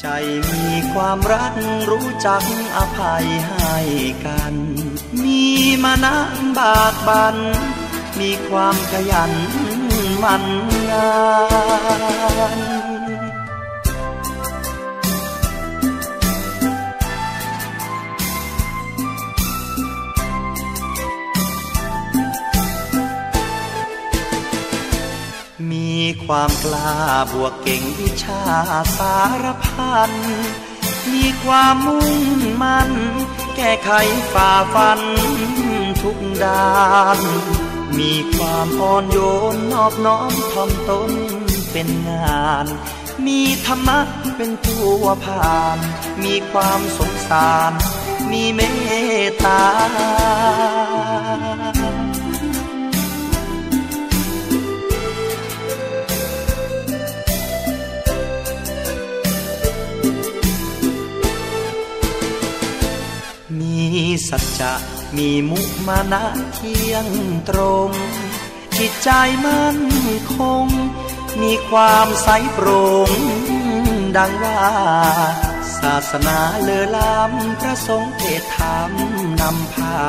ใจมีความรักรู้จักอภัยให้กัน มีมานะบากบัน มีความขยันหมันงาน ความกล้าบวกเก่งวิชาสารพัน มีความมุ่งมั่น แก้ไขฝ่าฟันทุกด้าน มีความอ่อนโยนนอบน้อมถ่อมตนเป็นงาน มีธรรมะเป็นตัวผ่าน มีความสงสาร มีเมตตา สัจจะมีมุมานะเที่ยงตรง จิตใจมั่นคง มีความใสโปร่งดังว่า ศาสนาเลอล้ำพระสงฆ์เทศธรรมนำพา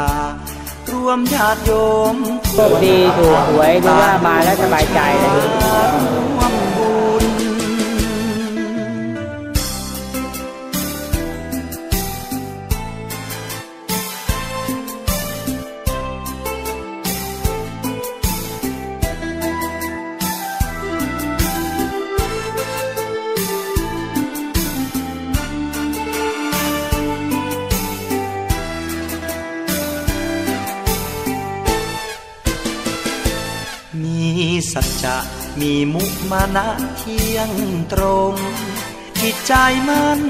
รวมญาติโยมโชคดีถูกหวยหรือว่ามาแล้วสบายใจเลย สัจจะมีมุมานะเที่ยงตรง จิตใจมั่น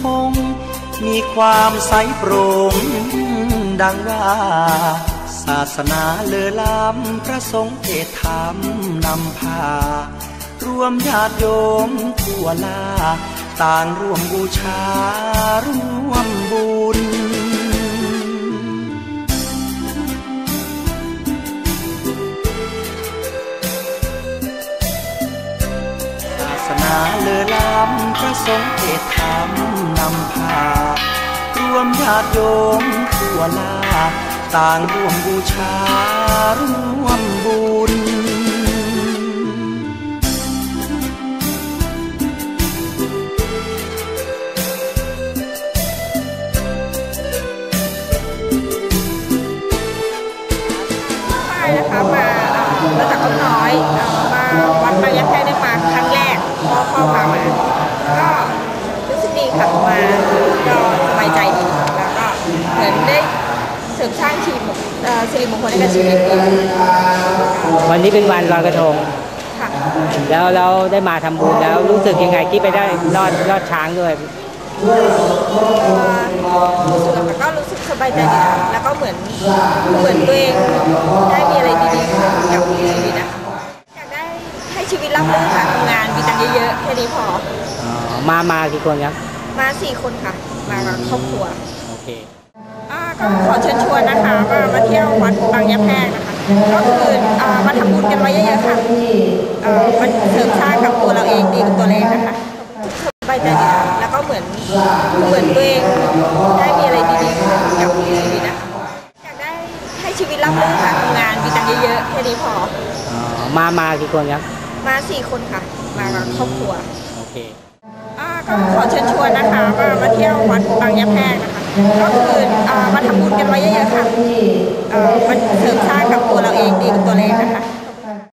คง มีความใสโปร่งดังว่า ศาสนาเลือล้ำพระสงฆ์เทศธรรมนำพา รวมญาติโยมทั่วลา ต่างร่วมบูชาร่วมบุญ เลอล้ำพระสงฆ์เทศธรรมนำพารวมญาติโยมทั่วลา ต่างร่วมบูชาร่วมบุญนะคะมาเออมาจากอ้อมน้อยเออมาวัดบายะแพรกได้มาครั้งแรก พ่อพามา ก็รู้สึกดีค่ะมาก็สบายใจดี แล้วก็เหมือนได้เสริมสร้างชีวิตเอ่อสิริมงคลให้กับชีวิตดีวันนี้เป็นวันลอยกระทง ค่ะ แล้วเราได้มาทำบุญแล้วรู้สึกยังไงที่ไปได้รอดรอดช้างด้วยเอ่อรู้สึกแล้วก็รู้สึกสบายใจดีค่ะแล้วก็เหมือนเหมือนตัวเองได้มีอะไร ชีวิตรับรื่นค่ะทำงานมีตังค์เยอะๆแค่นี้พอ อ๋อมามากี่คนครับ มาสี่คนค่ะ มากับครอบครัวโอเค อ่าก็ขอเชิญชวนนะคะมามาเที่ยววัดบางยะแพรกนะคะก็คืออ่ามาทำบุญกันไว้เยอะๆค่ะเอ่อมันเสริมสร้างกับตัวเราเองดีกับตัวเราเองนะคะสบายใจดีค่ะแล้วก็เหมือนเหมือนตัวเองได้มีอะไรดีๆกับชีวิตนะคะอยากได้ให้ชีวิตรับรื่นค่ะทำงานมีตังค์เยอะๆแค่นี้พอ อ๋อมามากี่คนครับ มาสี่คนค่ะ มากับครอบครัวโอเคอ่าก็ขอเชิญชวนนะคะมามาเที่ยววัดบางยะแพรกนะคะ ก็คืออ่ามาทำบุญกันไว้เยอะๆค่ะเอ่อมันเสริมสร้างกับตัวเราเองดีกับตัวเราเองนะคะ